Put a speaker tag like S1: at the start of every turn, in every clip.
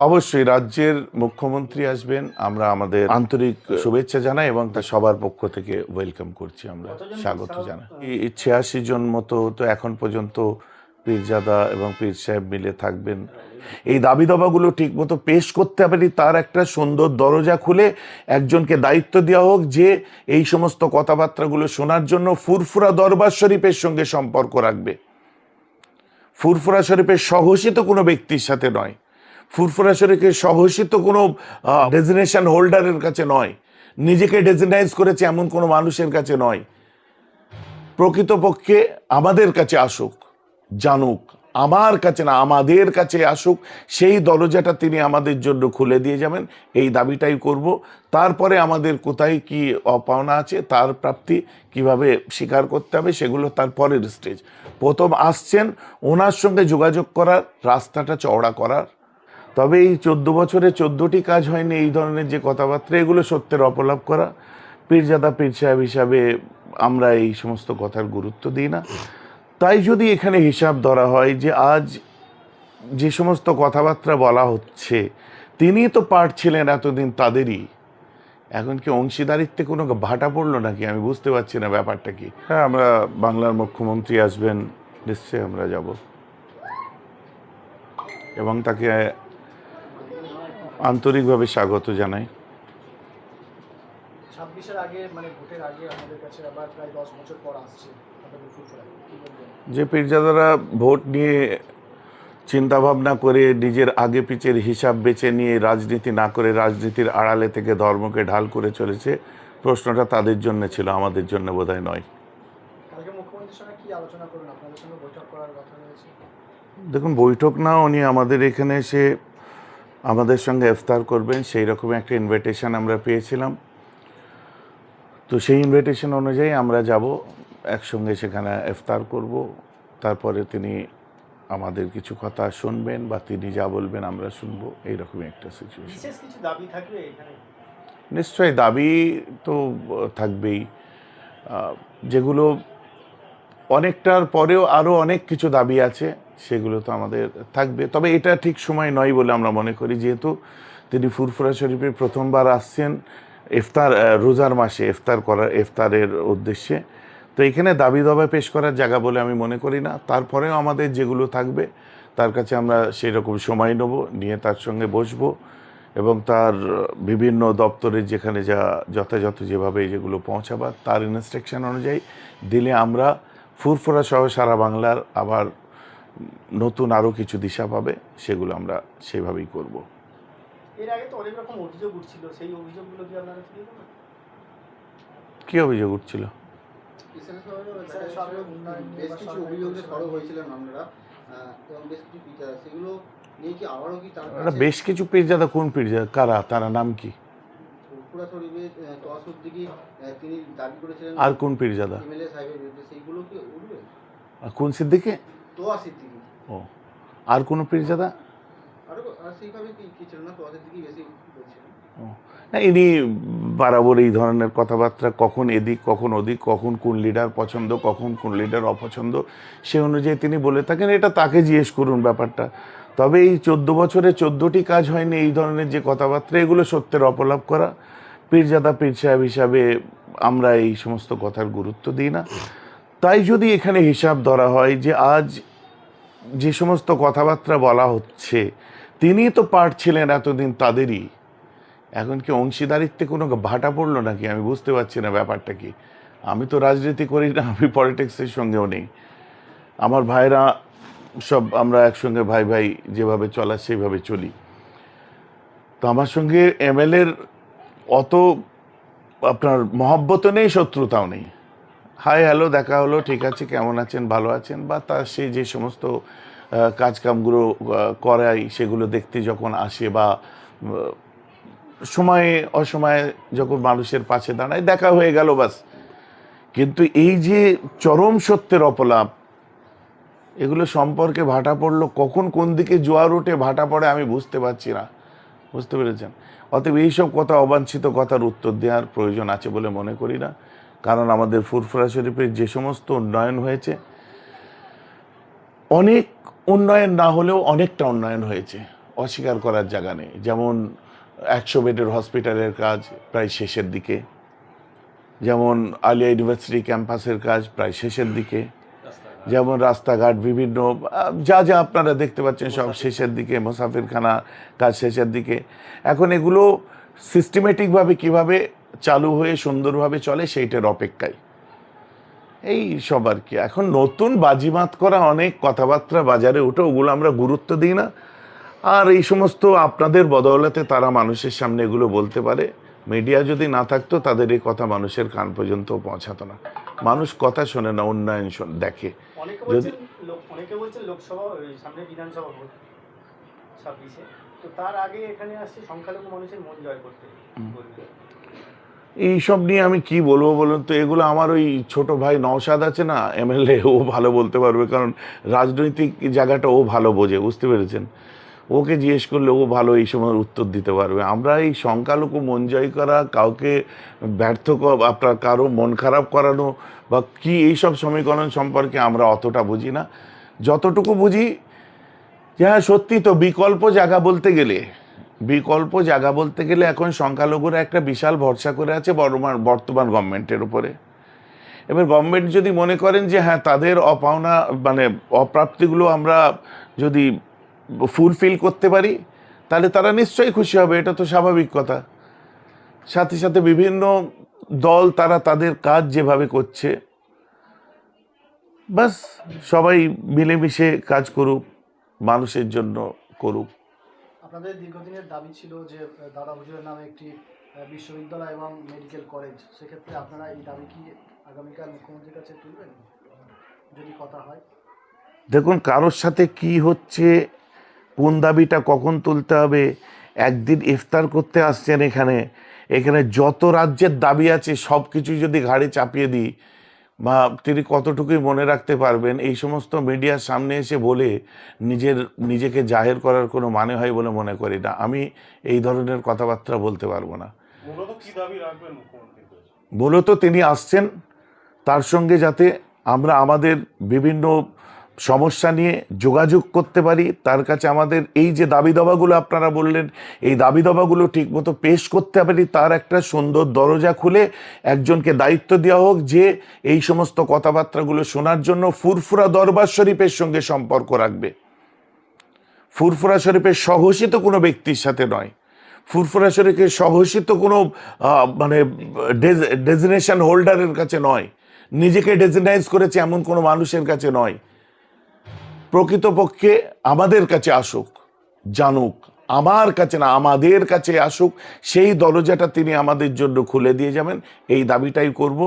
S1: অবশ্যই রাজ্যের মুখ্যমন্ত্রী আসবেন। আমরা আমাদের আন্তরিক শুভেচ্ছা জানাই এবং তা সবার পক্ষ থেকে ওয়েলকাম করছি আমরা। স্বাগত? জানাই। এই ছিয়াশি জন মতো তো এখন পর্যন্ত পীরজাদা এবং পীর সাহেব মিলে থাকবেন। এই দাবি দাবাগুলো ঠিক মতো পেশ করতে পারি তার একটা সুন্দর দরজা খুলে একজনকে দায়িত্ব দেওয়া হোক যে এই সমস্ত কথাবার্তাগুলো শোনার জন্য ফুরফুরা দরবার শরীফের সঙ্গে সম্পর্ক রাখবে। ফুরফুরা শরীফের সহসিত কোনো ব্যক্তির সাথে নয়। ফুরফুরা শরীফের সহসিত কোনো ডেজিনেশন হোল্ডারের কাছে নয়। নিজেকে ডেজিনাইজ করেছে এমন কোনো মানুষের কাছে নয়। প্রকৃতপক্ষে আমাদের কাছে আসুক, জানুক, আমার কাছে না, আমাদের কাছে আসুক, সেই দরজাটা তিনি আমাদের জন্য খুলে দিয়ে যাবেন, এই দাবিটাই করব। তারপরে আমাদের কোথায় কি অপাওনা আছে, তার প্রাপ্তি কীভাবে স্বীকার করতে হবে, সেগুলো তার পরের স্টেজ প্রথম আসছেন, ওনার সঙ্গে যোগাযোগ করার, রাস্তাটা চওড়া করার তবে এই চোদ্দ বছরে চোদ্দটি কাজ হয়নি এই ধরনের যে কথাবার্তা, এগুলো সত্যের অপলাপ করা। পীরজাদা, পীর সাহেব হিসাবে আমরা এই সমস্ত কথার গুরুত্ব দিই না। তাই যদি এখানে হিসাব ধরা হয় যে আজ যে সমস্ত কথাবার্তা বলা হচ্ছে, তিনি তো পার্ট ছিলেন এতদিন তাদেরই। এখন কি অংশীদারিত্বে কোনো ভাটা পড়ল নাকি? আমি বুঝতে পারছি না ব্যাপারটা কি। হ্যাঁ আমরা বাংলার মুখ্যমন্ত্রী আসবেন, নিশ্চয়ই আমরা যাব। এবং তাকে আন্তরিকভাবে স্বাগত জানাই।
S2: মানে
S1: যে পীরজাদারা ভোট নিয়ে চিন্তা ভাবনা করে নিজের আগে পিছের হিসাব বেছে নিয়ে রাজনীতি না করে রাজনীতির আড়ালে থেকে ধর্মকে ঢাল করে চলেছে প্রশ্নটা তাদের জন্য ছিল আমাদের জন্য বোধহয় নয়। দেখুন বৈঠক না উনি আমাদের এখানে এসে আমাদের সঙ্গে ইফতার করবেন সেই রকম একটা ইনভিটেশন আমরা পেয়েছিলাম। তো সেই ইনভিটেশন অনুযায়ী আমরা যাব একসঙ্গে সেখানে ইফতার করব। তারপরে তিনি আমাদের কিছু কথা শুনবেন বা তিনি যা বলবেন আমরা শুনব এইরকমই একটা সিচুয়েশন
S2: বিশেষ দাবি থাকবে
S1: নিশ্চয়ই দাবি তো থাকবেই। যেগুলো অনেকটার পরেও আরও অনেক কিছু দাবি আছে। সেগুলো তো আমাদের থাকবে। তবে এটা ঠিক সময় নয় বলে আমরা মনে করি, যেহেতু তিনি ফুরফুরা শরীফে প্রথমবার আসছেন ইফতার রোজার মাসে ইফতার করার, ইফতারের উদ্দেশ্যে। তো এখানে দাবি দাবা পেশ করার জায়গা বলে আমি মনে করি না। তারপরেও আমাদের যেগুলো থাকবে, তার কাছে আমরা সেই রকম সময় নেব, নিয়ে তার সঙ্গে বসবো এবং তার বিভিন্ন দপ্তরের যেখানে যা যথাযথ যেভাবে যেগুলো পৌঁছাবার, তার ইনস্ট্রাকশন অনুযায়ী দিলে আমরা ফুরফুরা সহ সারা বাংলার আবার নতুন আরও কিছু দিশা পাবে সেগুলো আমরা সেভাবেই করব।
S2: এর আগে তো অনেক রকম অভিযোগ উঠছিল সেই অভিযোগগুলো কি আপনারা
S1: অভিযোগ উঠছিল?
S3: বেশ কিছু অভিযোগে সরব হয়েছিলেন আপনারা এবং বেশ কিছু বিচার সেগুলো নিয়ে কি আবারও কি তার
S1: বেশ কিছু পীরজাদা কোন পীরজাদা কারা? তারা নাম কি?
S3: তিনি দাবি করেছিলেন
S1: আর কোন পীরজাদা
S3: এমএলএ সাহেবের বিরুদ্ধে সেইগুলো কি উঠবে?
S1: আর কোন সিদ্দিকে?
S3: তোয়া সিদ্দিকি
S1: ও আর কোনো পীরজাদা
S3: আর সেইভাবে কি ছিল না তোয়া সিদ্দিকি বেশি বলছিলেন
S1: ও, না ইনি বরাবর এই ধরনের কথাবার্তা কখন এদিক কখন ওদিক কখন কোন লিডার পছন্দ কখন কোন লিডার অপছন্দ সে অনুযায়ী তিনি বলে থাকেন এটা তাকে জিজ্ঞেস করুন ব্যাপারটা তবে এই চোদ্দ বছরে চোদ্দোটি কাজ হয়নি এই ধরনের যে কথাবার্তা এগুলো সত্যের অপলাপ করা পীরজাদা পীর সাহেব হিসাবে আমরা এই সমস্ত কথার গুরুত্ব দিই না তাই যদি এখানে হিসাব ধরা হয় যে আজ যে সমস্ত কথাবার্তা বলা হচ্ছে, তিনি তো পার্ট ছিলেন এতদিন তাদেরই। এখন কি অংশীদারিত্বে কোনো ভাটা পড়ল নাকি? আমি বুঝতে পারছি না ব্যাপারটা কি। আমি তো রাজনীতি করি না, আমি পলিটিক্সের সঙ্গেও নেই। আমার ভাইরা সব আমরা একসঙ্গে ভাই ভাই যেভাবে চলা সেইভাবে চলি। তো আমার সঙ্গে এমএলএর অত আপনার মহব্বতও নেই, শত্রুতাও নেই। হাই হ্যালো দেখা হলো, ঠিক আছে, কেমন আছেন, ভালো আছেন? বা তার সে যে সমস্ত কাজকামগুলো করাই, সেগুলো দেখতে যখন আসে বা সময়ে, অসময়ে যখন মানুষের পাশে দাঁড়ায়, দেখা হয়ে গেল বাস। কিন্তু এই যে চরম সত্যের অপলাপ, এগুলো সম্পর্কে ভাটা পড়ল কখন, কোন দিকে জোয়ার ওঠে ভাটা পড়ে আমি বুঝতে পারছি না। বুঝতে পেরেছেন? অতএব এইসব কথা অবাঞ্ছিত কথার উত্তর দেওয়ার প্রয়োজন আছে বলে মনে করি না। কারণ আমাদের ফুরফুরা শরীফের যে সমস্ত উন্নয়ন হয়েছে অনেক উন্নয়ন না হলেও অনেকটা উন্নয়ন হয়েছে অস্বীকার করার জায়গা নেই। যেমন একশো বেডের হসপিটালের কাজ প্রায় শেষের দিকে যেমন আলিয়া ইউনিভার্সিটি ক্যাম্পাসের কাজ প্রায় শেষের দিকে যেমন রাস্তাঘাট বিভিন্ন যা যা আপনারা দেখতে পাচ্ছেন সব শেষের দিকে মুসাফিরখানা কাজ শেষের দিকে। এখন এগুলো সিস্টেমেটিকভাবে কীভাবে চালু হয়ে সুন্দরভাবে চলে সেইটার অপেক্ষায়। এই সব আর কি। এখন নতুন বাজিমাত করা অনেক কথাবার্তা বাজারে উঠে ওগুলো আমরা গুরুত্ব দিই না। আর এই সমস্ত আপনাদের বদৌলতে তারা মানুষের সামনে এগুলো বলতে পারে। মিডিয়া যদি না থাকতো তাদের এই কথা মানুষের কান পর্যন্ত পৌঁছাতো না। মানুষ কথা শোনে না উন্নয়ন দেখে। যদি-
S4: অনেকে বলছেন লোকসভা সামনে বিধানসভা ভোট ছাব্বিশে। তো তার আগে এখানে আসছে সংখ্যালঘু মানুষের মন জয় করতে।
S1: এইসব নিয়ে আমি কি বলব বলুন তো? এগুলো আমার ওই ছোট ভাই নওশাদ আছে না এমএলএ ও ভালো বলতে পারবে। কারণ রাজনৈতিক জায়গাটা ও ভালো বোঝে, বুঝতে পেরেছেন? ওকে জিজ্ঞেস করলে ও ভালো এই সময় উত্তর দিতে পারবে। আমরা এই সংখ্যালঘু মন জয় করা, কাউকে ব্যর্থ আপনার কারও মন খারাপ করানো বা কি এইসব সমীকরণ সম্পর্কে আমরা অতটা বুঝি না। যতটুকু বুঝি, যে হ্যাঁ সত্যি তো বিকল্প জায়গা বলতে গেলে বিকল্প জায়গা বলতে গেলে এখন সংখ্যালঘুরা একটা বিশাল ভরসা করে আছে বর্তমান বর্তমান গভর্নমেন্টের উপরে। এবার গভর্নমেন্ট যদি মনে করেন যে হ্যাঁ তাদের অপাওনা মানে অপ্রাপ্তিগুলো আমরা যদি ফুলফিল করতে পারি, তাহলে তারা নিশ্চয়ই খুশি হবে, এটা তো স্বাভাবিক কথা। সাথে সাথে বিভিন্ন দল তারা তাদের কাজ যেভাবে করছে, বাস সবাই মিলেমিশে কাজ করুক, মানুষের জন্য করুক।
S2: আপনাদের দীর্ঘদিনের দাবি ছিল যে দাদা হুজুরের নামে একটি বিশ্ববিদ্যালয় এবং মেডিকেল কলেজ সেক্ষেত্রে আপনারা এই দাবি কি আগামীকাল মুখ্যমন্ত্রীর কাছে তুলবেন? যদি কথা হয়।
S1: দেখুন, কারোর সাথে কি হচ্ছে, কোন দাবিটা কখন তুলতে হবে, একদিন ইফতার করতে আসছেন এখানে। এখানে যত রাজ্যের দাবি আছে সব কিছু যদি ঘাড়ে চাপিয়ে দিই বা তিনি কতটুকুই মনে রাখতে পারবেন এই সমস্ত মিডিয়ার সামনে এসে বলে নিজের নিজেকে জাহের করার কোনো মানে হয় বলে মনে করি না। আমি এই ধরনের কথাবার্তা বলতে পারব না।
S5: মূলত
S1: তিনি আসছেন তার সঙ্গে যাতে আমরা আমাদের বিভিন্ন সমস্যা নিয়ে যোগাযোগ করতে পারি, তার কাছে আমাদের এই যে দাবি দাবাগুলো আপনারা বললেন, এই দাবি দাবাগুলো ঠিকমতো পেশ করতে পারি, তার একটা সুন্দর দরজা খুলে একজনকে দায়িত্ব দেওয়া হোক যে এই সমস্ত কথাবার্তাগুলো শোনার জন্য ফুরফুরা দরবার শরীফের সঙ্গে সম্পর্ক রাখবে। ফুরফুরা শরীফের সহসিত কোনো ব্যক্তির সাথে নয়। ফুরফুরা শরীফের সহসিত কোনো মানে ডেজিনেশন হোল্ডারের কাছে নয়। নিজেকে ডেজিনাইজ করেছে এমন কোনো মানুষের কাছে নয়। প্রকৃতপক্ষে আমাদের কাছে আসুক, জানুক, আমার কাছে না, আমাদের কাছে আসুক, সেই দরজাটা তিনি আমাদের জন্য খুলে দিয়ে যাবেন। এই দাবিটাই করব।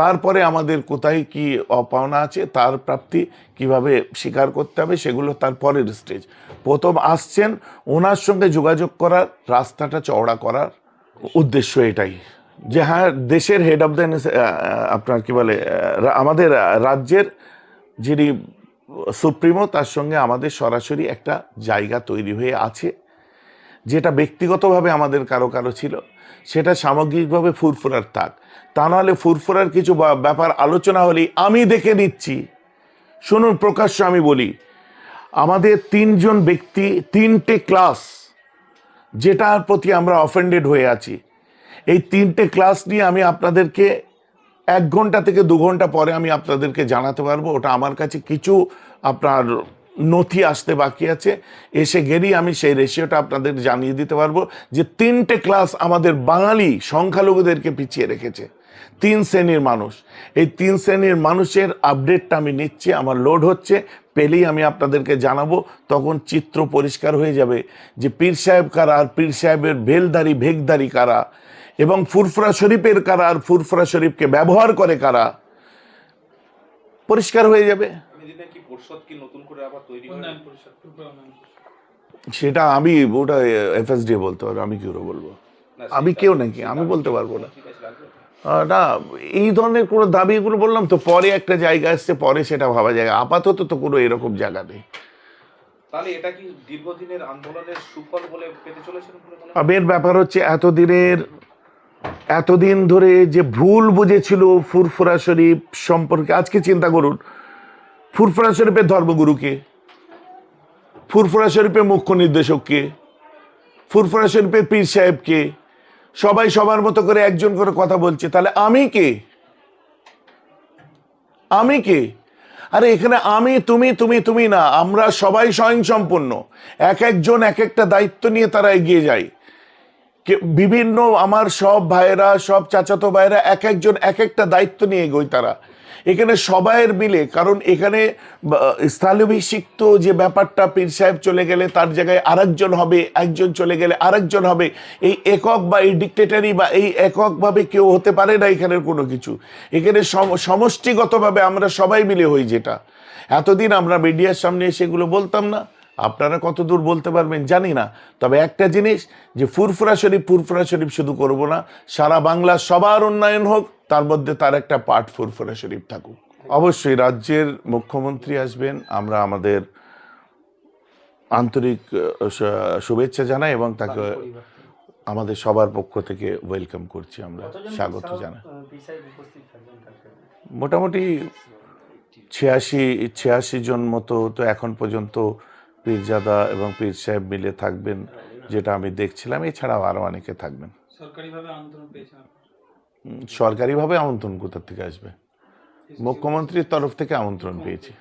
S1: তারপরে আমাদের কোথায় কি অপাওনা আছে, তার প্রাপ্তি কীভাবে স্বীকার করতে হবে, সেগুলো তার পরের স্টেজ। প্রথম আসছেন, ওনার সঙ্গে যোগাযোগ করার, রাস্তাটা চওড়া করার উদ্দেশ্য এটাই। যে হ্যাঁ দেশের হেড অফ দ্য আপনার কি বলে আমাদের রাজ্যের যিনি সুপ্রিমো তার সঙ্গে আমাদের সরাসরি একটা জায়গা তৈরি হয়ে আছে, যেটা ব্যক্তিগতভাবে আমাদের কারও কারও ছিল। সেটা সামগ্রিকভাবে ফুরফুরার থাক তা নাহলে ফুরফুরার কিছু ব্যাপার আলোচনা হলেই আমি দেখে নিচ্ছি। শুনুন, প্রকাশ্য আমি বলি, আমাদের তিনজন ব্যক্তি, তিনটে ক্লাস, যেটার প্রতি আমরা অফেন্ডেড হয়ে আছি। এই তিনটে ক্লাস নিয়ে আমি আপনাদেরকে এক ঘণ্টা থেকে দু ঘণ্টা পরে আমি আপনাদেরকে জানাতে পারব। ওটা আমার কাছে কিছু আপনার নথি আসতে বাকি আছে। এসে গেলেই আমি সেই রেশিওটা আপনাদের জানিয়ে দিতে পারব যে তিনটে ক্লাস আমাদের বাঙালি সংখ্যালঘুদেরকে পিছিয়ে রেখেছে। তিন শ্রেণির মানুষ। এই তিন শ্রেণির মানুষের আপডেটটা আমি নিচ্ছি আমার লোড হচ্ছে পেলেই আমি আপনাদেরকে জানাব তখন চিত্র পরিষ্কার হয়ে যাবে যে পীর সাহেব কারা আর পীর সাহেবের ভেলদারি ভেগদারি কারা? এবং ফুরফুরা শরীফের কারা আর ফুরফুরা শরীফকে ব্যবহার করে কারা? পরিষ্কার হয়ে যাবে। সেটা আমি ওটা এফএসডি বলতে পারব আমি কি বলব? আমি কেউ নাকি? আমি বলতে পারব না। না এই ধরনের কোনো দাবিগুলো বললাম তো পরে একটা জায়গা আসছে পরে সেটা ভাবা যায়। আপাতত তো কোনো এরকম জায়গা নেই।
S5: তাহলে এটা কি দীর্ঘদিনের আন্দোলনের সুফল বলে পেতে চলেছেন বলে? মেন
S1: ব্যাপার হচ্ছে এতদিনের এতদিন ধরে যে ভুল বুঝেছিল ফুরফুরা শরীফ সম্পর্কে আজকে চিন্তা করুন ফুরফুরা শরীফের ধর্মগুরুকে ফুরফুরা শরীফের মুখ্য নির্দেশক কে? ফুরফুরা শরীফের পীর সাহেব কে? সবাই সবার মতো করে একজন করে কথা বলছে। তাহলে আমি কে? আমি কে? আরে এখানে আমি, তুমি তুমি তুমি না, আমরা সবাই স্বয়ংসম্পূর্ণ। এক একজন এক একটা দায়িত্ব নিয়ে তারা এগিয়ে যায়। বিভিন্ন আমার সব ভাইয়েরা সব চাচাতো ভাইয়েরা এক একজন এক একটা দায়িত্ব নিয়ে এগোয় তারা। এখানে সবাইয়ের মিলে কারণ এখানে বা, স্থলাভিষিক্ত যে ব্যাপারটা পীর সাহেব চলে গেলে তার জায়গায় আরেকজন হবে একজন চলে গেলে আরেকজন হবে এই একক বা এই ডিকটেটারি বা এই এককভাবে কেউ হতে পারে না এখানের কোনো কিছু। এখানে সম- সমষ্টিগতভাবে আমরা সবাই মিলে হই যেটা। এতদিন আমরা মিডিয়ার সামনে সেগুলো বলতাম না। আপনারা কত দূর বলতে পারবেন জানি না। তবে একটা জিনিস যে ফুরফুরা শরীফ ফুরফুরা শরীফ শুধু করব না সারা বাংলা সবার উন্নয়ন হোক তার মধ্যে তার একটা পার্ট ফুরফুরা শরীফ থাকুক। অবশ্যই রাজ্যের মুখ্যমন্ত্রী আসবেন আমরা আমাদের আন্তরিক শুভেচ্ছা জানাই এবং তাকে আমাদের সবার পক্ষ থেকে ওয়েলকাম করছি আমরা স্বাগত জানাই। মোটামুটি ছিয়াশি ছিয়াশি জন মতো তো এখন পর্যন্ত পীরজাদা এবং পীর সাহেব মিলে থাকবেন যেটা আমি দেখছিলাম। এছাড়াও আরও অনেকে থাকবেন।
S6: সরকারিভাবে আমন্ত্রণ পেয়েছেন আপনারা?
S1: উম, সরকারিভাবে আমন্ত্রণ কোথা থেকে আসবে? মুখ্যমন্ত্রীর তরফ থেকে আমন্ত্রণ পেয়েছি।